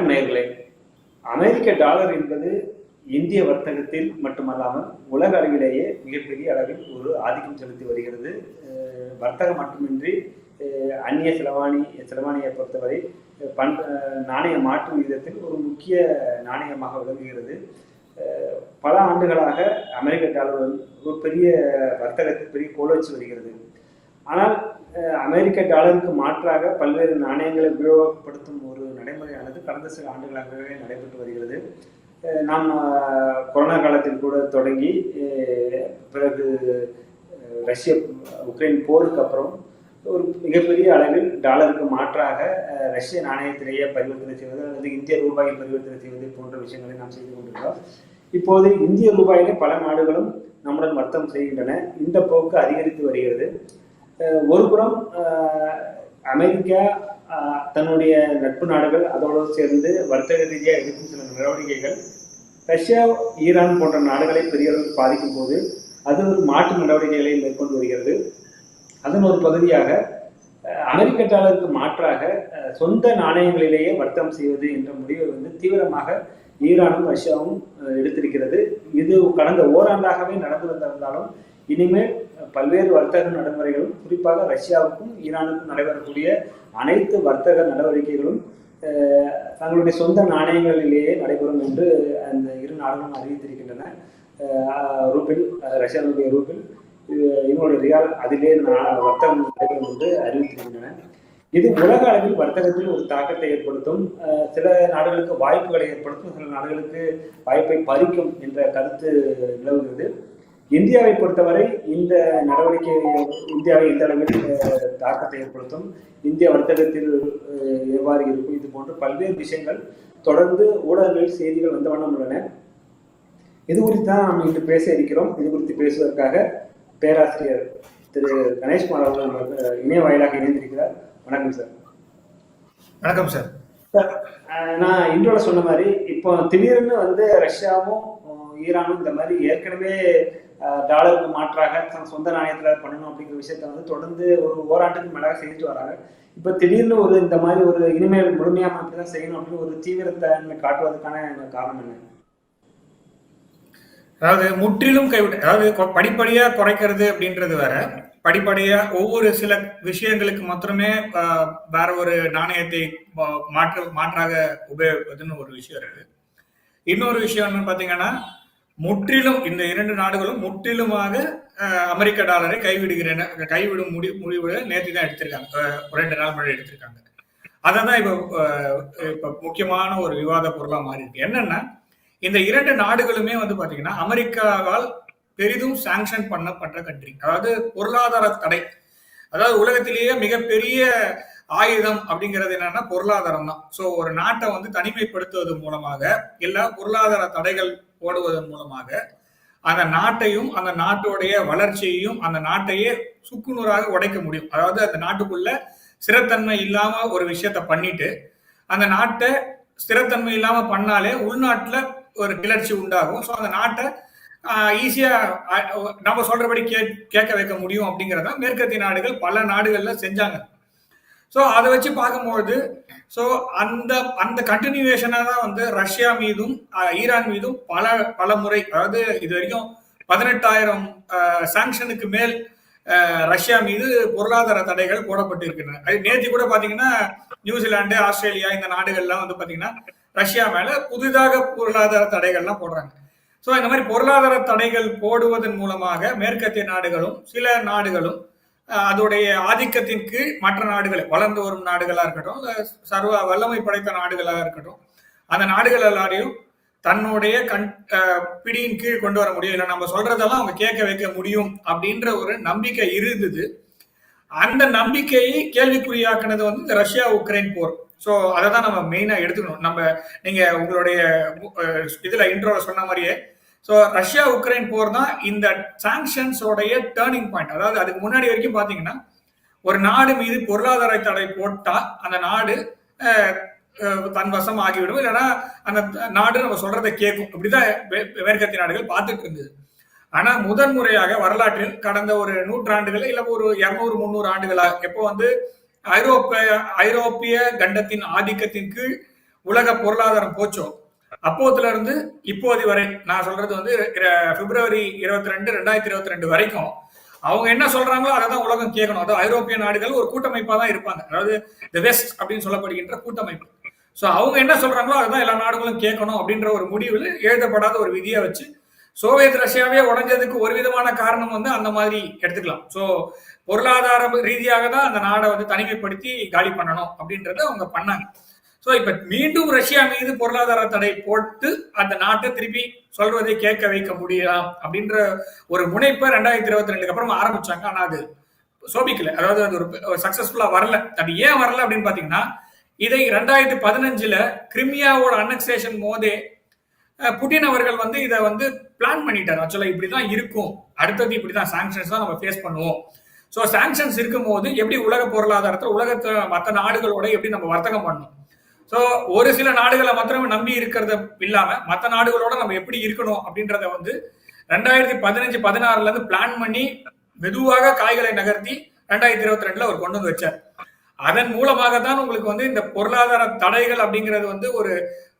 வணக்கம் நேர்களே. அமெரிக்க டாலர் என்பது இந்திய வர்த்தகத்தில் மட்டுமல்லாமல் உலக அளவிலேயே மிகப்பெரிய அளவில் ஒரு ஆதிக்கம் செலுத்தி வருகிறது. வர்த்தகம் மட்டுமின்றி அந்நிய செலவாணி செலவாணியை பொறுத்தவரை பண் நாணய மாற்று விகிதத்தில் ஒரு முக்கிய நாணயமாக விளங்குகிறது. பல ஆண்டுகளாக அமெரிக்க டாலர் ஒரு பெரிய வர்த்தகத்தில் பெரிய கோலோச்சி வருகிறது. ஆனால் அமெரிக்க டாலருக்கு மாற்றாக பல்வேறு நாணயங்களை உபயோகப்படுத்தும் ஒரு கடந்த சில ஆண்டுகளாகவே நடைபெற்று வருகிறது. நாம் கொரோனா காலத்தில் கூட தொடங்கி பிறகு ரஷ்ய உக்ரைன் போருக்கு அப்புறம் ஒரு மிகப்பெரிய அளவில் டாலருக்கு மாற்றாக ரஷ்ய நாணயத்திலேயே பரிவர்த்தனை செய்வது அல்லது இந்திய ரூபாயில் பரிவர்த்தனை செய்வது போன்ற விஷயங்களை நாம் செய்து கொண்டிருக்கிறோம். இப்போது இந்திய ரூபாயிலே பல நாடுகளும் நம்முடன் வர்த்தகம் செய்கின்றன. இந்த போக்கு அதிகரித்து வருகிறது. ஒருபுறம் அமெரிக்கா தன்னுடைய நட்பு நாடுகள் அதோடு சேர்ந்து வர்த்தக ரீதியாக எடுக்கும் சில நடவடிக்கைகள். ரஷ்யா ஈரான் போன்ற நாடுகளை பெரிய அளவில் பாதிக்கும் போது அது ஒரு மாற்று நடவடிக்கைகளை மேற்கொண்டு வருகிறது. அதன் ஒரு பகுதியாக அஹ், அமெரிக்க டாலருக்கு மாற்றாக சொந்த நாணயங்களிலேயே வர்த்தகம் செய்வது என்ற முடிவை வந்து தீவிரமாக ஈரானும் ரஷ்யாவும் எடுத்திருக்கிறது. இது கடந்த ஓராண்டாகவே நடந்து வந்திருந்தாலும் இனிமேல் பல்வேறு வர்த்தக நடைமுறைகளும் குறிப்பாக ரஷ்யாவுக்கும் ஈரானுக்கும் நடைபெறக்கூடிய அனைத்து வர்த்தக நடவடிக்கைகளும் தங்களுடைய சொந்த நாணயங்களிலேயே நடைபெறும் என்று அந்த இரு நாடுகளும் அறிவித்திருக்கின்றன. ரூபில் ரஷ்யாவுடைய ரூபில் இது- இவங்களுடைய ரியால் அதிலே வர்த்தகம் நடைபெறும் என்று அறிவித்திருக்கின்றன. இது உலக அளவில் வர்த்தகத்தில் ஒரு தாக்கத்தை ஏற்படுத்தும் சில நாடுகளுக்கு வாய்ப்புகளை ஏற்படுத்தும் சில நாடுகளுக்கு வாய்ப்பை பறிக்கும் என்ற கருத்து நிலவுகிறது. இந்தியாவை பொறுத்தவரை இந்த நடவடிக்கை இந்தியாவை எந்த அளவில் தாக்கத்தை ஏற்படுத்தும்? இந்திய வர்த்தகத்தில் எவ்வாறு இருக்கும்? இது போன்ற பல்வேறு விஷயங்கள் தொடர்ந்து ஊடகங்களில் செய்திகள் வந்த வண்ணம் உள்ளன. இது குறித்து தான் நாம் இன்று பேச இருக்கிறோம். இது குறித்து பேசுவதற்காக பேராசிரியர் திரு. கணேஷ்குமார் அவர்கள் நமக்கு இணைய வாயிலாக இணைந்திருக்கிறார். வணக்கம் சார். வணக்கம் சார். நான் இன்றோட சொன்ன மாதிரி இப்போ திடீர்னு வந்து ரஷ்யாவும் ஈரானும் இந்த மாதிரி ஏற்கனவே டாலருக்கு மாற்றாக தன் சொந்த நாணயத்தில் பண்ணணும் அப்படிங்கிற விஷயத்த வந்து தொடர்ந்து ஒரு ஓராண்டுக்கு மேலாக செஞ்சுட்டு வராங்க. இப்போ திடீர்னு ஒரு இந்த மாதிரி ஒரு இனிமேல் முழுமையாக அப்படி தான் செய்யணும் அப்படின்னு ஒரு தீவிரத்தை காட்டுவதற்கான காரணம் என்ன? அதாவது முற்றிலும் கைவிட அதாவது படிப்படியாக படிப்படியா குறைக்கிறது அப்படின்றது வேற. படிப்படியா ஒவ்வொரு சில விஷயங்களுக்கு மாத்திரமே வேற ஒரு நாணயத்தை மா- மாற்று மாற்றாக உபயோகிப்பதுன்னு ஒரு விஷயம் இருக்கு. இன்னொரு விஷயம் என்னன்னு பாத்தீங்கன்னா முற்றிலும் இந்த இரண்டு நாடுகளும் முற்றிலுமாக அமெரிக்க டாலரை கைவிடுகிறேன் கைவிடும் முடி முடிவு நேற்று தான் எடுத்திருக்காங்க. ஒரு ரெண்டு நாள் முன்னாடி எடுத்திருக்காங்க. அதை தான் இப்போ இப்போ முக்கியமான ஒரு விவாத பொருளா மாறி இருக்கு என்னன்னா இந்த இரண்டு நாடுகளுமே வந்து பாத்தீங்கன்னா அமெரிக்காவால் பெரிதும் சாங்ஷன் பண்ணப்பட்ட கண்ட்ரி அதாவது பொருளாதார தடை. அதாவது உலகத்திலேயே மிகப்பெரிய ஆயுதம் அப்படிங்கிறது என்னன்னா பொருளாதாரம் தான். ஸோ ஒரு நாட்டை வந்து தனிமைப்படுத்துவது மூலமாக இல்லை பொருளாதார தடைகள் போடுவதன் மூலமாக அந்த நாட்டையும் அந்த நாட்டுடைய வளர்ச்சியையும் அந்த நாட்டையே சுக்குநூறாக உடைக்க முடியும். அதாவது அந்த நாட்டுக்குள்ள ஸ்திரத்தன்மை இல்லாம ஒரு விஷயத்த பண்ணிட்டு அந்த நாட்டை ஸ்திரத்தன்மை இல்லாம பண்ணாலே உள்நாட்டுல ஒரு கிளர்ச்சி உண்டாகும். ஸோ அந்த நாட்டை ஈஸியா நம்ம சொல்றபடி கே கேட்க வைக்க முடியும் அப்படிங்கிறத மேற்கத்திய நாடுகள் பல நாடுகள்ல செஞ்சாங்க. ஸோ அதை வச்சு பார்க்கும்பொழுது ஸோ அந்த அந்த கண்டினியூவேஷனாக தான் வந்து ரஷ்யா மீதும் ஈரான் மீதும் பல பல முறை அதாவது இது வரைக்கும் பதினெட்டாயிரம் சாங்ஷனுக்கு மேல் ரஷ்யா மீது பொருளாதார தடைகள் போடப்பட்டிருக்கின்றன. அது நேற்று கூட பார்த்தீங்கன்னா நியூசிலாந்து ஆஸ்திரேலியா இந்த நாடுகள்லாம் வந்து பார்த்தீங்கன்னா ரஷ்யா மேல புதிதாக பொருளாதார தடைகள்லாம் போடுறாங்க. ஸோ இந்த மாதிரி பொருளாதார தடைகள் போடுவதன் மூலமாக மேற்கத்திய நாடுகளும் சில நாடுகளும் அதோடைய ஆதிக்கத்தின் கீழ் மற்ற நாடுகள் வளர்ந்து வரும் நாடுகளாக இருக்கட்டும் இல்ல சர்வ வல்லமை படைத்த நாடுகளாக இருக்கட்டும் அந்த நாடுகள் எல்லாரையும் தன்னுடைய கண் பிடியின் கீழ் கொண்டு வர முடியும். இல்லை நம்ம சொல்றதெல்லாம் அவங்க கேட்க வைக்க முடியும் அப்படின்ற ஒரு நம்பிக்கை இருந்தது. அந்த நம்பிக்கையை கேள்விக்குறியாக்குனது வந்து இந்த ரஷ்யா உக்ரைன் போர். ஸோ அதை தான் நம்ம மெயினாக எடுத்துக்கணும். நம்ம நீங்கள் உங்களுடைய இதில் இன்ட்ரோவில் சொன்ன மாதிரியே ஸோ ரஷ்யா உக்ரைன் போர் தான் இந்த சாங்ஷன்ஸோடைய டேர்னிங் பாயிண்ட் அதாவது அதுக்கு முன்னாடி வரைக்கும் பார்த்தீங்கன்னா ஒரு நாடு மீது பொருளாதார தடை போட்டால் அந்த நாடு தன் வசம் ஆகிவிடும். இல்லைன்னா அந்த நாடு நம்ம சொல்றதை கேட்கும். அப்படிதான் மேற்கத்திய நாடுகள் பார்த்துட்டு இருந்தது. ஆனா முதன் முறையாக வரலாற்றில் கடந்த ஒரு நூற்றாண்டுகள் இல்ல ஒரு இருநூறு முந்நூறு ஆண்டுகளா எப்போ வந்து ஐரோப்பிய ஐரோப்பிய கண்டத்தின் ஆதிக்கத்தின் கீழ் உலக பொருளாதாரம் போச்சோ அப்போதுல இருந்து இப்போது வரை நான் சொல்றது வந்து பிப்ரவரி இருபத்தி ரெண்டு ரெண்டாயிரத்தி இருபத்தி ரெண்டு வரைக்கும் அவங்க என்ன சொல்றாங்களோ அதை தான் உலகம் கேட்கணும். அதாவது ஐரோப்பிய நாடுகள் ஒரு கூட்டமைப்பா தான் இருப்பாங்க. அதாவது தி வெஸ்ட் அப்படின்னு சொல்லப்படுகின்ற கூட்டமைப்பு. ஸோ அவங்க என்ன சொல்றாங்களோ அதுதான் எல்லா நாடுகளும் கேட்கணும் அப்படின்ற ஒரு முடிவில் எழுதப்படாத ஒரு விதியை வச்சு சோவியத் ரஷ்யாவே உடஞ்சதுக்கு ஒரு விதமான காரணம் வந்து அந்த மாதிரி எடுத்துக்கலாம். ஸோ பொருளாதார ரீதியாக தான் அந்த நாடை வந்து தனிமைப்படுத்தி காலி பண்ணணும் அப்படின்றத அவங்க பண்ணாங்க. ஸோ இப்ப மீண்டும் ரஷ்யா மீது பொருளாதார தடை போட்டு அந்த நாட்டை திருப்பி சொல்வதை கேட்க வைக்க முடியலாம் அப்படின்ற ஒரு முனைப்பை ரெண்டாயிரத்தி இருபத்தி ரெண்டுக்கு அப்புறம் ஆரம்பிச்சாங்க. ஆனா அது சோபிக்கல. அதாவது அது ஒரு சக்சஸ்ஃபுல்லா வரல. அது ஏன் வரல அப்படின்னு பாத்தீங்கன்னா இதை ரெண்டாயிரத்தி பதினஞ்சுல கிரிமியாவோட அன்னெக்சேஷன் போதே புட்டின் அவர்கள் வந்து இதை வந்து பிளான் பண்ணிட்டார். ஆக்சுவலா இப்படிதான் இருக்கும். அடுத்தது இப்படிதான் சாங்ஷன்ஸ் தான் நம்ம ஃபேஸ் பண்ணுவோம். ஸோ சாங்ஷன்ஸ் இருக்கும்போது எப்படி உலக பொருளாதாரத்தில் உலகத்தை மற்ற நாடுகளோட எப்படி நம்ம வர்த்தகம் பண்ணணும்? ஸோ ஒரு சில நாடுகளை மாத்திரமே நம்பி இருக்கிறத இல்லாம மற்ற நாடுகளோட நம்ம எப்படி இருக்கணும் அப்படின்றத வந்து ரெண்டாயிரத்தி பதினஞ்சு பதினாறுல இருந்து பிளான் பண்ணி மெதுவாக காய்களை நகர்த்தி ரெண்டாயிரத்தி இருபத்தி ரெண்டுல அவர் கொண்டு வந்து வச்சார். அதன் மூலமாக தான் உங்களுக்கு வந்து இந்த பொருளாதார தடைகள் அப்படிங்கிறது வந்து ஒரு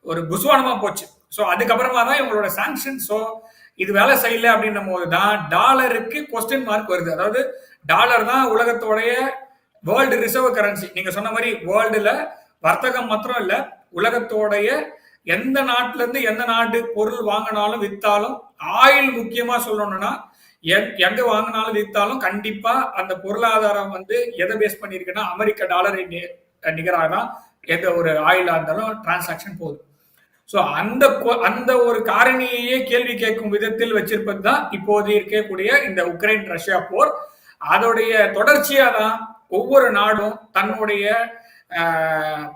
ஒரு புஸ்வானமா போச்சு. ஸோ அதுக்கப்புறமா தான் இவங்களோட சாங்ஷன் ஸோ இது வேலை செய்யல அப்படின்னும் போது தான் டாலருக்கு கொஸ்டின் மார்க் வருது. அதாவது டாலர் தான் உலகத்தோடைய வேர்ல்டு ரிசர்வ் கரன்சி நீங்க சொன்ன மாதிரி வேர்ல்டுல வர்த்தகம் மாத்திரம் இல்ல உலகத்தோடைய எந்த நாட்டுல இருந்து எந்த நாட்டு பொருள் வாங்கினாலும் வித்தாலும் ஆயில் முக்கியமா சொல்லணும்னா எங்க வாங்கினாலும் வித்தாலும் கண்டிப்பா அந்த பொருளாதாரம் வந்து எதை பேஸ் பண்ணிருக்குன்னா அமெரிக்க டாலரை நி- நிகராக தான் எந்த ஒரு ஆயிலா இருந்தாலும் டிரான்சாக்ஷன் போகுது ஸோ அந்த அந்த ஒரு காரணியையே கேள்வி கேட்கும் விதத்தில் வச்சிருப்பது தான் இப்போது இருக்கக்கூடிய இந்த உக்ரைன் ரஷ்யா போர். அதோடைய தொடர்ச்சியா தான் ஒவ்வொரு நாடும் தன்னுடைய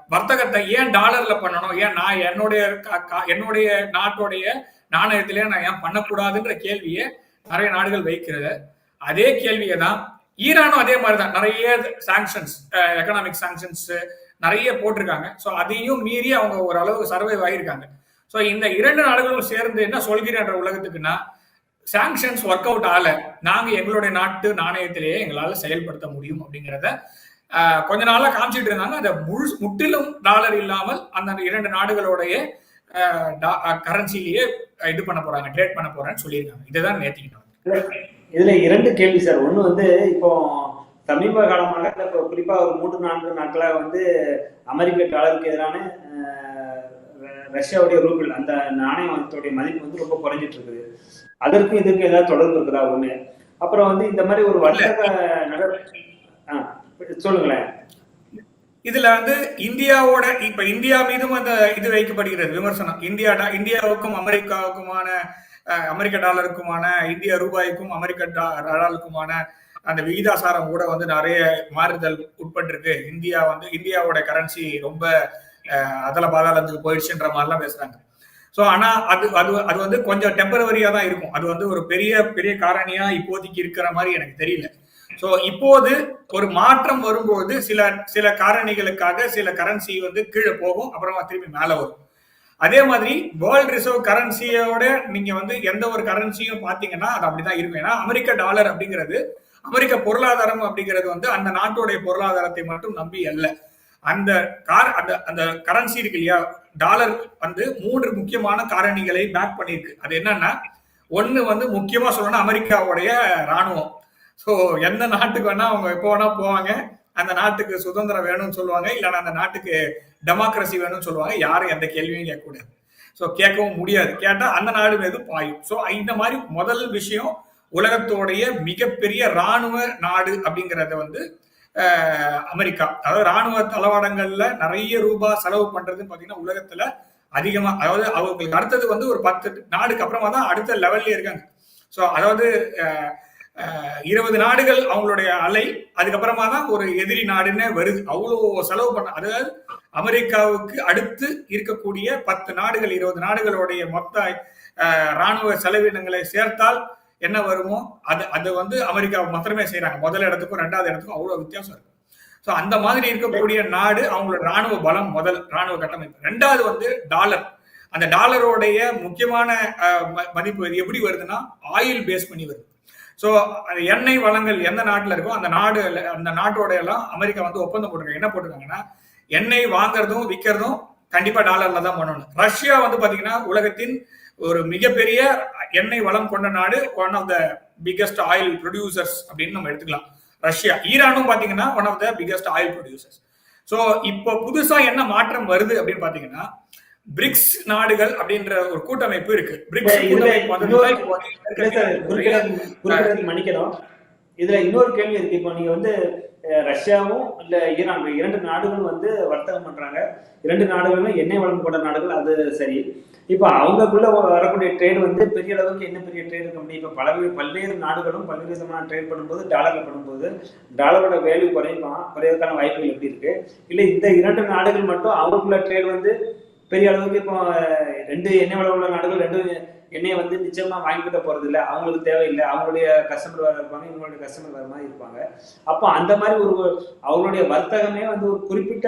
வர்த்தகத்தை ஏன் டாலர்ல பண்ணணும்? ஏன் நான் என்னுடைய கா- என்னுடைய நாட்டுடைய நாணயத்திலே நான் ஏன் பண்ணக்கூடாதுன்ற கேள்வியை நிறைய நாடுகள் வைக்கிறது. அதே கேள்வியை தான் ஈரானும் அதே மாதிரி தான். நிறைய சாங்ஷன்ஸ் எக்கனாமிக் சாங்ஷன்ஸ் நிறைய போட்டிருக்காங்க. ஸோ அதையும் மீறி அவங்க ஓரளவுக்கு சர்வை ஆகியிருக்காங்க. ஸோ இந்த இரண்டு நாடுகளும் சேர்ந்து என்ன சொல்கிறேன்ற உலகத்துக்குன்னா சாங்ஷன்ஸ் ஒர்க் அவுட் ஆகல. நாங்கள் எங்களுடைய நாட்டு நாணயத்திலேயே எங்களால் செயல்படுத்த முடியும் அப்படிங்கிறத கொஞ்ச நாளா காமிச்சிட்டு இருந்தாங்க. அதை முழு முற்றிலும் டாலர் இல்லாமல் அந்த இரண்டு நாடுகளுடைய கரன்சிலேயே இது பண்ண போறாங்க ட்ரேட் பண்ண போறேன்னு சொல்லியிருக்காங்க. இதுதான் நேத்திக்கிட்டோம் இதுல இரண்டு கேள்வி சார். ஒண்ணு வந்து இப்போ சமீப காலமாக குறிப்பா ஒரு மூன்று நான்கு நாட்களாக வந்து அமெரிக்க டாலருக்கு எதிரான ரஷ்யாவுடைய ரூபிள் அந்த நாணயத்தோடைய மதிப்பு வந்து ரொம்ப குறைஞ்சிட்டு இருக்குது. அதற்கும் இதுக்கும் ஏதாவது தொடர்பு இருக்குதா? ஒண்ணு. அப்புறம் வந்து இந்த மாதிரி ஒரு வர்த்தக நட சொல்லுங்களேன். இதுல வந்து இந்தியாவோட இப்ப இந்தியா மீதும் அந்த இது வைக்கப்படுகிறது விமர்சனம். இந்தியா இந்தியாவுக்கும் அமெரிக்காவுக்குமான அஹ், அமெரிக்க டாலருக்குமான இந்திய ரூபாய்க்கும் அமெரிக்க டாலருக்குமான அந்த விகிதாசாரம் கூட வந்து நிறைய மாறுதல் உட்பட்டிருக்கு. இந்தியா வந்து இந்தியாவோட கரன்சி ரொம்ப அஹ், அதல பாதாளத்துக்கு போயிடுச்சுன்ற மாதிரிலாம் பேசுறாங்க. ஸோ ஆனா அது அது அது வந்து கொஞ்சம் டெம்பரவரியா தான் இருக்கும். அது வந்து ஒரு பெரிய பெரிய காரணியா இப்போதைக்கு இருக்கிற மாதிரி எனக்கு தெரியல. ஸோ இப்போது ஒரு மாற்றம் வரும்போது சில சில காரணிகளுக்காக சில கரன்சி வந்து கீழே போகும் அப்புறமா திரும்பி மேலே வரும். அதே மாதிரி வேர்ல்ட் ரிசர்வ் கரன்சியோட நீங்க வந்து எந்த ஒரு கரன்சியும் பாத்தீங்கன்னா அது அப்படிதான் இருக்கும். ஏன்னா அமெரிக்க டாலர் அப்படிங்கிறது அமெரிக்க பொருளாதாரம் அப்படிங்கிறது வந்து அந்த நாட்டுடைய பொருளாதாரத்தை மட்டும் நம்பி அல்ல. அந்த கார் அந்த அந்த கரன்சி இருக்கு இல்லையா டாலர் வந்து மூன்று முக்கியமான காரணிகளை பேக் பண்ணியிருக்கு. அது என்னன்னா ஒன்னு வந்து முக்கியமா சொல்லணும்னா அமெரிக்காவுடைய ராணுவம். ஸோ எந்த நாட்டுக்கு வேணா அவங்க எப்போ வேணா போவாங்க. அந்த நாட்டுக்கு சுதந்திரம் வேணும்னு சொல்லுவாங்க. இல்லைன்னா அந்த நாட்டுக்கு டெமோக்ரஸி வேணும்னு சொல்லுவாங்க. யாரும் எந்த கேள்வியும் கேட்கக்கூடாது. ஸோ கேட்கவும் முடியாது. கேட்டால் அந்த நாடு மீது பாயும். ஸோ இந்த மாதிரி முதல் விஷயம் உலகத்தோடைய மிகப்பெரிய ராணுவ நாடு அப்படிங்கிறத வந்து அமெரிக்கா. அதாவது ராணுவ தளவாடங்கள்ல நிறைய ரூபாய் செலவு பண்றதுன்னு பார்த்தீங்கன்னா உலகத்துல அதிகமா அதாவது அவங்களுக்கு அடுத்தது வந்து ஒரு பத்து நாடுக்கு அப்புறமா தான் அடுத்த லெவல்ல இருக்காங்க. ஸோ அதாவது இருபது நாடுகள் அவங்களுடைய அலை அதுக்கப்புறமா தான் ஒரு எதிரி நாடுன்னு வருது. அவ்வளோ செலவு பண்ண அதாவது அமெரிக்காவுக்கு அடுத்து இருக்கக்கூடிய பத்து நாடுகள் இருபது நாடுகளுடைய மொத்த ராணுவ செலவினங்களை சேர்த்தால் என்ன வருமோ அது அது வந்து அமெரிக்கா மாத்திரமே செய்யறாங்க முதல் இடத்துக்கும் ரெண்டாவது இடத்துக்கும் அவ்வளோ வித்தியாசம் இருக்கு. ஸோ அந்த மாதிரி இருக்கக்கூடிய நாடு அவங்களோட ராணுவ பலம் முதல் ராணுவ கட்டமைப்பு. ரெண்டாவது வந்து டாலர். அந்த டாலரோடைய முக்கியமான ம- மதிப்பு இது எப்படி வருதுன்னா ஆயில் பேஸ் பண்ணி வருது. ஸோ எண்ணெய் வளங்கள் எந்த நாட்டில் இருக்கோ அந்த நாடு அந்த நாட்டோட எல்லாம் அமெரிக்கா வந்து ஒப்பந்தம் போட்டிருக்காங்க. என்ன போட்டிருக்காங்கன்னா எண்ணெய் வாங்குறதும் விற்கிறதும் கண்டிப்பா டாலர்ல தான் பண்ணணும். ரஷ்யா வந்து பாத்தீங்கன்னா உலகத்தின் ஒரு மிகப்பெரிய எண்ணெய் வளம் கொண்ட நாடு one of the biggest oil producers அப்படின்னு நம்ம எடுத்துக்கலாம். ரஷ்யா ஈரானும் பாத்தீங்கன்னா one of the biggest oil producers so இப்போ புதுசா என்ன மாற்றம் வருது அப்படின்னு பாத்தீங்கன்னா பிரிக்ஸ் நாடுகள் அப்படின்ற ஒரு கூட்டமைப்பு இருக்கு. பிரிக்ஸ் மன்னிக்கணும். இதுல இன்னொரு கேள்வி இருக்கு. இப்போ நீங்க வந்து ரஷ்யாவும் இல்ல ஈரான் இரண்டு நாடுகளும் வந்து வர்த்தகம் பண்றாங்க. இரண்டு நாடுகளுமே எண்ணெய் வளம் கொண்ட நாடுகள் அது சரி. இப்போ அவங்களுக்குள்ள வரக்கூடிய ட்ரேட் வந்து பெரிய அளவுக்கு என்ன பெரிய ட்ரேட் இருக்க முடியும் இப்போ பல பல்வேறு நாடுகளும் பல்வேறு விதமான ட்ரேட் பண்ணும்போது டாலர்ல பண்ணும்போது டாலரோட வேல்யூ குறையுமா? குறையறதுக்கான வாய்ப்புகள் எப்படி இருக்கு? இல்ல இந்த இரண்டு நாடுகள் மட்டும் அவங்களுக்குள்ள ட்ரேட் வந்து பெரிய அளவுக்கு இப்போ ரெண்டு எண்ணெய் வளம் உள்ள நாடுகள் ரெண்டு எண்ணெயை வந்து நிச்சயமா வாங்கிக்கிட்ட போறது இல்லை. அவங்களுக்கு தேவையில்லை. அவங்களுடைய கஸ்டமர் வேற இருப்பாங்க. இவங்களுடைய கஸ்டமர் வேற மாதிரி இருப்பாங்க. அப்போ அந்த மாதிரி ஒரு அவங்களுடைய வர்த்தகமே வந்து ஒரு குறிப்பிட்ட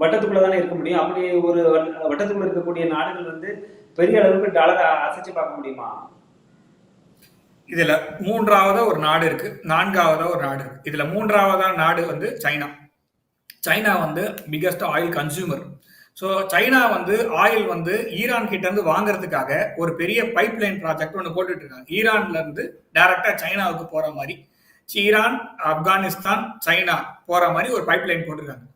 வட்டத்துக்குள்ள தானே இருக்க முடியும். அப்படி ஒரு வட்டத்துக்குள்ள இருக்கக்கூடிய நாடுகள் வந்து பெரிய அளவுக்கு டாலரை அசைச்சு பார்க்க முடியுமா? இதுல மூன்றாவதா ஒரு நாடு இருக்கு. நான்காவதா ஒரு நாடு இருக்கு. இதுல மூன்றாவதா நாடு வந்து சைனா. சைனா வந்து biggest oil consumer so China வந்து ஆயில் வந்து ஈரான் கிட்ட இருந்து வாங்குறதுக்காக ஒரு பெரிய பைப் லைன் ப்ராஜெக்ட் ஒன்று போட்டுட்டு இருக்காங்க ஈரான்ல இருந்து டைரக்டா சைனாவுக்கு போற மாதிரி ஈரான் ஆப்கானிஸ்தான் சைனா போற மாதிரி ஒரு பைப் லைன் போட்டிருக்காங்க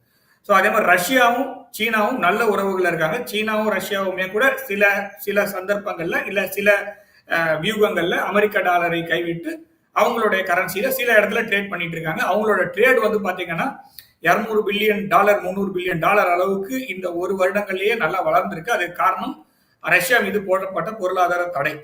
ஸோ அதே மாதிரி ரஷ்யாவும் சீனாவும் நல்ல உறவுகள் இருக்காங்க. சீனாவும் ரஷ்யாவுமே கூட சில சில சந்தர்ப்பங்கள்ல இல்ல சில வியூகங்கள்ல அமெரிக்க டாலரை கைவிட்டு அவங்களுடைய கரன்சியில சில இடத்துல ட்ரேட் பண்ணிட்டு இருக்காங்க அவங்களோட ட்ரேட் வந்து பாத்தீங்கன்னா இரநூறு பில்லியன் டாலர் முந்நூறு பில்லியன் டாலர் அளவுக்கு இந்த ஒரு வருடங்கள்லேயே நல்லா வளர்ந்துருக்கு. அதுக்கு காரணம் ரஷ்யா மீது போடப்பட்ட பொருளாதார தடை.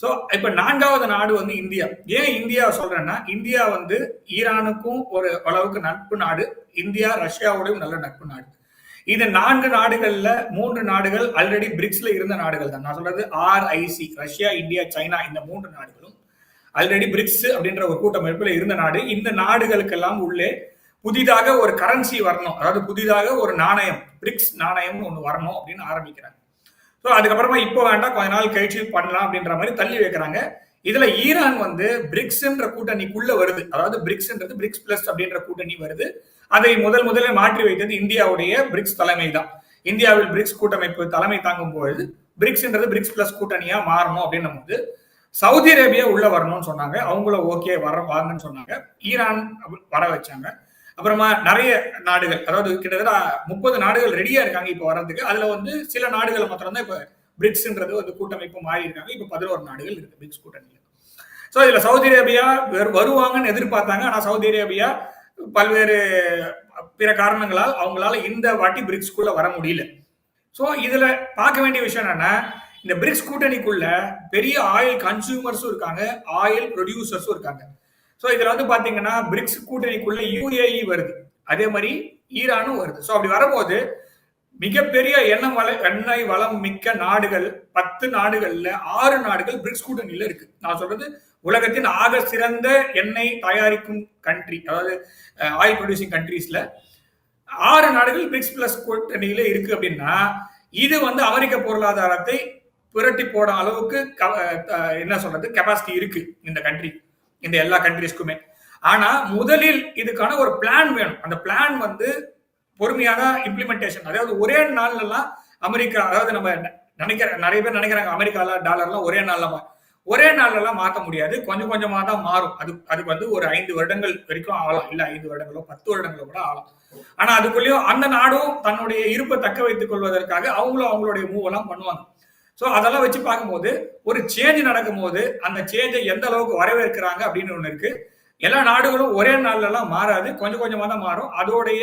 ஸோ இப்போ நான்காவது நாடு வந்து இந்தியா. ஏன் இந்தியா சொல்றேன்னா இந்தியா வந்து ஈரானுக்கும் ஒரு அளவுக்கு நட்பு நாடு. இந்தியா ரஷ்யாவோடையும் நல்ல நட்பு நாடு. இந்த நான்கு நாடுகள்ல மூன்று நாடுகள் ஆல்ரெடி பிரிக்ஸ்ல இருந்த நாடுகள் தான். நான் சொல்றது ஆர்ஐசி ரஷ்யா இந்தியா சைனா இந்த மூன்று நாடுகளும் ஆல்ரெடி பிரிக்ஸ் அப்படின்ற ஒரு கூட்டமைப்பில் இருந்த நாடு. இந்த நாடுகளுக்கெல்லாம் உள்ளே புதிதாக ஒரு கரன்சி வரணும். அதாவது புதிதாக ஒரு நாணயம் பிரிக்ஸ் நாணயம்னு ஒன்று வரணும் அப்படின்னு ஆரம்பிக்கிறாங்க. ஸோ அதுக்கப்புறமா இப்போ வேண்டாம் கொஞ்ச நாள் கழிச்சு பண்ணலாம் அப்படின்ற மாதிரி தள்ளி வைக்கிறாங்க. இதுல ஈரான் வந்து பிரிக்ஸ்ன்ற கூட்டணிக்குள்ள வருது. அதாவது பிரிக்ஸ்ன்றது பிரிக்ஸ் பிளஸ் அப்படின்ற கூட்டணி வருது. அதை முதல் முதலில் மாற்றி வைத்தது இந்தியாவுடைய பிரிக்ஸ் தலைமை தான் இந்தியாவில் பிரிக்ஸ் கூட்டமைப்பு தலைமை தாங்கும் பொழுது பிரிக்ஸ்ன்றது பிரிக்ஸ் பிளஸ் கூட்டணியா மாறணும் அப்படின்னும் போது சவுதி அரேபியா உள்ள வரணும்னு சொன்னாங்க. அவங்களும் ஓகே வர வாங்கன்னு சொன்னாங்க. ஈரான் வர வச்சாங்க. அப்புறமா நிறைய நாடுகள் அதாவது கிட்டத்தட்ட முப்பது நாடுகள் ரெடியா இருக்காங்க இப்போ வர்றதுக்கு. அதுல வந்து சில நாடுகள் மாத்திரம் தான் இப்ப பிரிக்ஸ்ன்றது வந்து கூட்டமைப்பு மாறி இருக்காங்க இப்போ பதினோரு நாடுகள் இருக்கு பிரிக்ஸ் கூட்டணியில். ஸோ இதுல சவுதி அரேபியா வருவாங்கன்னு எதிர்பார்த்தாங்க. ஆனா சவுதி அரேபியா பல்வேறு பிற காரணங்களால் அவங்களால இந்த வாட்டி பிரிக்ஸ்குள்ள வர முடியல. ஸோ இதுல பார்க்க வேண்டிய விஷயம் என்னன்னா இந்த பிரிக்ஸ் கூட்டணிக்குள்ள பெரிய ஆயில் கன்சூமர்ஸும் இருக்காங்க ஆயில் ப்ரொடியூசர்ஸும் இருக்காங்க. ஸோ இதுல வந்து பாத்தீங்கன்னா பிரிக்ஸ் கூட்டணிக்குள்ள யூஏஇ வருது. அதே மாதிரி ஈரானும் வருது. ஸோ அப்படி வரும்போது மிகப்பெரிய எண்ணெய் வள எண்ணெய் வளம் மிக்க நாடுகள் பத்து நாடுகள்ல ஆறு நாடுகள் பிரிக்ஸ் கூட்டணியில இருக்கு. நான் சொல்றது உலகத்தின் ஆக சிறந்த எண்ணெய் தயாரிக்கும் கண்ட்ரி அதாவது ஆயில் ப்ரொடியூசிங் கண்ட்ரீஸ்ல ஆறு நாடுகள் பிரிக்ஸ் பிளஸ் கூட்டணியில இருக்கு அப்படின்னா இது வந்து அமெரிக்க பொருளாதாரத்தை புரட்டி போட அளவுக்கு க- என்ன சொல்றது கெப்பாசிட்டி இருக்கு இந்த கண்ட்ரி இந்த எல்லா கண்ட்ரிஸ்க்குமே. ஆனா முதலில் இதுக்கான ஒரு பிளான் வேணும். அந்த பிளான் வந்து பொறுமையான இம்ப்ளிமெண்டேஷன் அதாவது ஒரே நாள்லாம் அமெரிக்கா அதாவது நம்ம நினைக்கிற நிறைய பேர் நினைக்கிறாங்க அமெரிக்கால டாலர்லாம் ஒரே நாள்ல மா- ஒரே நாள்லாம் மாற்ற முடியாது. கொஞ்சம் கொஞ்சமாக தான் மாறும். அது அதுக்கு வந்து ஒரு ஐந்து வருடங்கள் வரைக்கும் ஆகலாம். இல்லை ஐந்து வருடங்களோ பத்து வருடங்களோ கூட ஆகலாம். ஆனா அதுக்குள்ளேயும் அந்த நாடும் தன்னுடைய இருப்பை தக்க வைத்துக் கொள்வதற்காக அவங்களும் அவங்களுடைய மூவ் எல்லாம் பண்ணுவாங்க. ஸோ அதெல்லாம் வச்சு பார்க்கும்போது ஒரு சேஞ்ச் நடக்கும்போது அந்த சேஞ்சை எந்த அளவுக்கு வரவேற்கிறாங்க அப்படின்னு ஒன்று இருக்கு. எல்லா நாடுகளும் ஒரே நாள்லலாம் மாறாது. கொஞ்சம் கொஞ்சமாக தான் மாறும். அதோடைய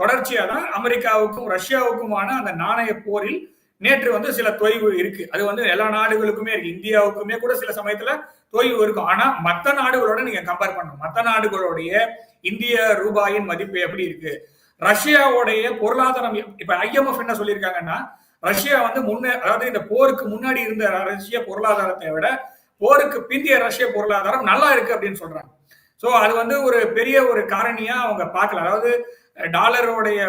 தொடர்ச்சியாக தான் அமெரிக்காவுக்கும் ரஷ்யாவுக்குமான அந்த நாணய போரில் நேற்று வந்து சில தொய்வு இருக்கு. அது வந்து எல்லா நாடுகளுக்குமே இருக்கு. இந்தியாவுக்குமே கூட சில சமயத்துல தொய்வு இருக்கும். ஆனா மற்ற நாடுகளோட நீங்க கம்பேர் பண்ணணும். மற்ற நாடுகளுடைய இந்திய ரூபாயின் மதிப்பு எப்படி இருக்கு? ரஷ்யாவுடைய பொருளாதாரம் இப்ப ஐஎம்எஃப் என்ன சொல்லியிருக்காங்கன்னா ரஷ்யா வந்து முன்ன அதாவது இந்த போருக்கு முன்னாடி இருந்த ரஷ்ய பொருளாதாரத்தை விட போருக்கு பிந்திய ரஷ்ய பொருளாதாரம் நல்லா இருக்கு அப்படின்னு சொல்றாங்க. ஸோ அது வந்து ஒரு பெரிய ஒரு காரணியா அவங்க பார்க்கல. அதாவது டாலரோடைய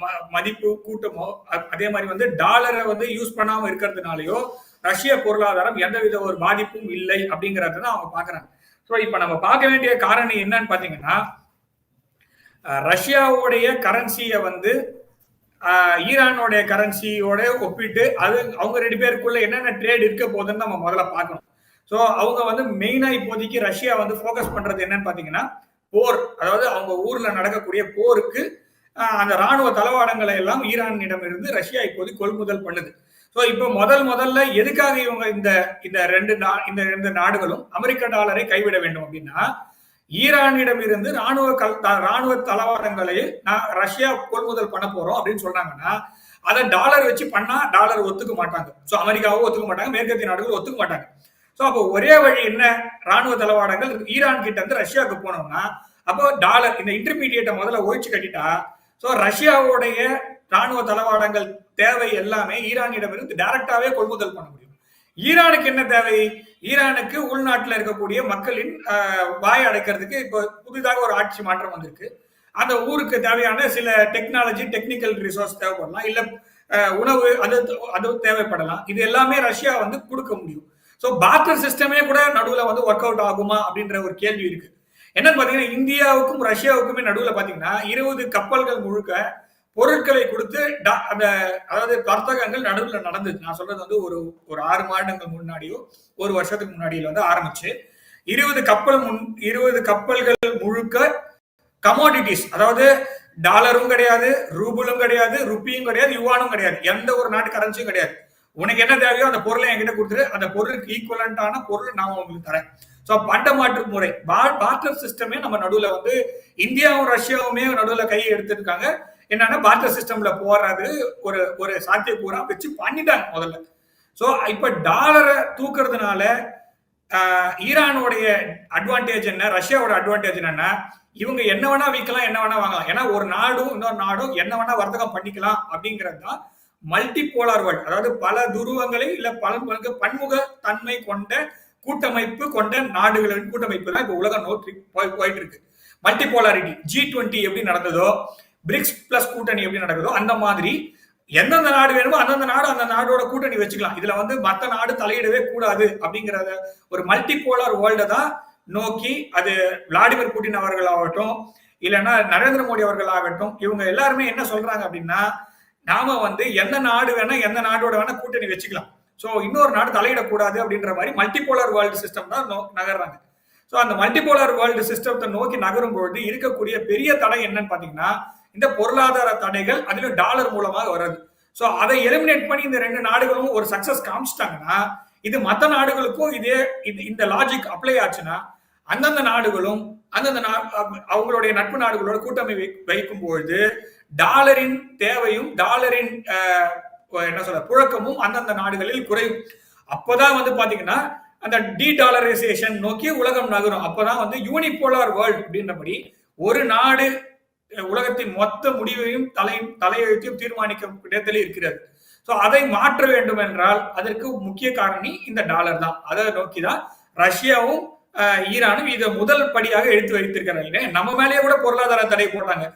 ம- மதிப்பு கூட்டமோ அதே மாதிரி வந்து டாலரை வந்து யூஸ் பண்ணாம இருக்கிறதுனாலயோ ரஷ்ய பொருளாதாரம் எந்தவித ஒரு பாதிப்பும் இல்லை அப்படிங்கறத தான் அவங்க பாக்குறாங்க ஸோ இப்ப நம்ம பார்க்க வேண்டிய காரணி என்னன்னு பாத்தீங்கன்னா ரஷ்யாவுடைய கரன்சியை வந்து ஈரானோடைய கரன்சியோட ஒப்பிட்டு அது அவங்க ரெண்டு பேருக்குள்ள என்னென்ன ட்ரேட் இருக்க போகுதுன்னு நம்ம முதல்ல பார்க்கணும். ஸோ அவங்க வந்து மெயினா இப்போதைக்கு ரஷ்யா வந்து ஃபோக்கஸ் பண்றது என்னன்னு பாத்தீங்கன்னா போர். அதாவது அவங்க ஊர்ல நடக்கக்கூடிய போருக்கு அந்த ராணுவ தளவாடங்களை எல்லாம் ஈரானிடம் இருந்து ரஷ்யா இப்போது கொள்முதல் பண்ணுது. ஸோ இப்போ முதல் முதல்ல எதுக்காக இவங்க இந்த இந்த ரெண்டு நா- இந்த ரெண்டு நாடுகளும் அமெரிக்க டாலரை கைவிட வேண்டும் அப்படின்னா ஈரானிடமிருந்து ராணுவ கல் த- ராணுவ தளவாடங்களை நான் ரஷ்யா கொள்முதல் பண்ண போறோம் அப்படின்னு சொன்னாங்கன்னா அதை டாலர் வச்சு பண்ணா டாலர் ஒத்துக்க மாட்டாங்க. ஸோ அமெரிக்காவும் ஒத்துக்க மாட்டாங்க மேற்கத்திய நாடுகள் ஒத்துக்க மாட்டாங்க. ஸோ அப்போ ஒரே வழி என்ன? ராணுவ தளவாடங்கள் ஈரான் கிட்ட இருந்து ரஷ்யாவுக்கு போனோம்னா அப்போ டாலர் இந்த இன்டர்மீடியேட்டை முதல்ல ஒழிச்சு கட்டிட்டா ஸோ ரஷ்யாவுடைய ராணுவ தளவாடங்கள் தேவை எல்லாமே ஈரானிடமிருந்து டைரக்டாவே கொள்முதல் பண்ண முடியும். ஈரானுக்கு என்ன தேவை? ஈரானுக்கு உள்நாட்டில் இருக்கக்கூடிய மக்களின் வாய் அடைக்கிறதுக்கு இப்போ புதிதாக ஒரு ஆட்சி மாற்றம் வந்திருக்கு. அந்த ஊருக்கு தேவையான சில டெக்னாலஜி டெக்னிக்கல் ரிசோர்ஸ் தேவைப்படலாம். இல்லை உணவு அது அது தேவைப்படலாம். இது எல்லாமே ரஷ்யா வந்து கொடுக்க முடியும். ஸோ பார்ட்டர் சிஸ்டமே கூட நடுவில் வந்து ஒர்க் அவுட் ஆகுமா அப்படின்ற ஒரு கேள்வி இருக்கு. என்னன்னு பார்த்தீங்கன்னா இந்தியாவுக்கும் ரஷ்யாவுக்குமே நடுவில் பார்த்தீங்கன்னா இருபது கப்பல்கள் முழுக்க பொருட்களை கொடுத்து டா- அந்த அதாவது வர்த்தகங்கள் நடுவில் நடந்தது. நான் சொல்றது வந்து ஒரு ஒரு ஆறு மாதங்கள் முன்னாடியோ ஒரு வருஷத்துக்கு முன்னாடியில் வந்து ஆரம்பிச்சு இருபது கப்பல் முன் இருபது கப்பல்கள் முழுக்க கமாடிட்டிஸ் அதாவது டாலரும் கிடையாது ரூபலும் கிடையாது ருப்பியும் கிடையாது யுவானும் கிடையாது. எந்த ஒரு நாட்டு கரன்சியும் கிடையாது. உனக்கு என்ன தேவையோ அந்த பொருளை என்கிட்ட கொடுத்துரு. அந்த பொருளுக்கு ஈக்குவலண்டான பொருள் நான் உங்களுக்கு தரேன். ஸோ பண்ட மாற்று முறை. பார்ட்டர் சிஸ்டமே நம்ம நடுவில் வந்து இந்தியாவும் ரஷ்யாவுமே நடுவில் கை எடுத்திருக்காங்க. என்னன்னா பார்ட்டர் சிஸ்டம்ல போறது ஒரு ஒரு சாத்தியக்கூறா வச்சு பண்ணிட்டாங்க முதல்ல. ஸோ இப்போ டாலரை தூக்குறதுனால ஈரானுடைய அட்வான்டேஜ் என்ன ரஷ்யாவோட அட்வான்டேஜ் என்னன்னா இவங்க என்ன வேணா விற்கலாம் என்ன வேணா வாங்கலாம். ஏன்னா ஒரு நாடும் இன்னொரு நாடும் என்ன வேணா வர்த்தகம் பண்ணிக்கலாம் அப்படிங்கிறது தான் மல்டி போலார் வேர்ல்ட் அதாவது பல துருவங்களை இல்ல பல பன்முக தன்மை கொண்ட கூட்டமைப்பு கொண்ட நாடுகளின் கூட்டமைப்பு தான் இப்போ உலகம் நோக்கி போய் போயிட்டு இருக்கு. மல்டி போலாரிட்டி ஜி டுவெண்ட்டி எப்படி நடந்ததோ பிரிக்ஸ் பிளஸ் கூட்டணி எப்படி நடக்குதோ அந்த மாதிரி எந்தெந்த நாடு வேணுமோ அந்தந்த நாடு அந்த நாடோட கூட்டணி வச்சுக்கலாம். இதுல வந்து மற்ற நாடு தலையிடவே கூடாது அப்படிங்கிறத ஒரு மல்டி போலார் தான் நோக்கி அது விளாடிமிர் புட்டின் அவர்கள் ஆகட்டும் இல்லைன்னா நரேந்திர மோடி அவர்கள் ஆகட்டும் இவங்க எல்லாருமே என்ன சொல்றாங்க அப்படின்னா நாம வந்து எந்த நாடு வேணா எந்த நாடோட வேணா கூட்டணி வச்சுக்கலாம். ஸோ இன்னொரு நாடு தலையிடக்கூடாது அப்படின்ற மாதிரி மல்டிபோலார் வேர்ல்டு சிஸ்டம் தான் நோ- நகர்றாங்க. ஸோ அந்த மல்டிபோலார் வேர்ல்டு சிஸ்டத்தை நோக்கி நகரும் பொழுது இருக்கக்கூடிய பெரிய தடை என்னன்னு பாத்தீங்கன்னா இந்த பொருளாதார தடைகள் அதுல டாலர் மூலமாக வருது ஸோ அதை எலிமினேட் பண்ணி இந்த ரெண்டு நாடுகளும் ஒரு சக்சஸ் காமிச்சிட்டாங்கன்னா இது மற்ற நாடுகளுக்கும் இதே இது இந்த லாஜிக் அப்ளை ஆச்சுன்னா அந்தந்த நாடுகளும் அந்தந்த அவங்களுடைய நட்பு நாடுகளோட கூட்டமை வை- வைக்கும் பொழுது டாலரின் தேவையும் டாலரின் என்ன சொல்ற புழக்கமும் அந்தந்த நாடுகளில் குறையும். அப்போதான் வந்து பாத்தீங்கன்னா அந்த டி டாலரைசேஷன் நோக்கி உலகம் நகரும். அப்போதான் வந்து யூனிபோலார் வேர்ல்ட் அப்படின்றபடி ஒரு நாடு உலகத்தின் மொத்த முடிவையும் தலை தலையெழுத்தையும் தீர்மானிக்கும் இடத்தில் இருக்கிறது. ஸோ அதை மாற்ற வேண்டும் என்றால் அதற்கு முக்கிய காரணி இந்த டாலர் தான். அதை நோக்கி தான் ரஷ்யாவும் ஈரானும் இதை முதல் படியாக எடுத்து வைத்திருக்கிறாங்க. நம்ம மேலேயே கூட பொருளாதார தடை போட்டாங்க.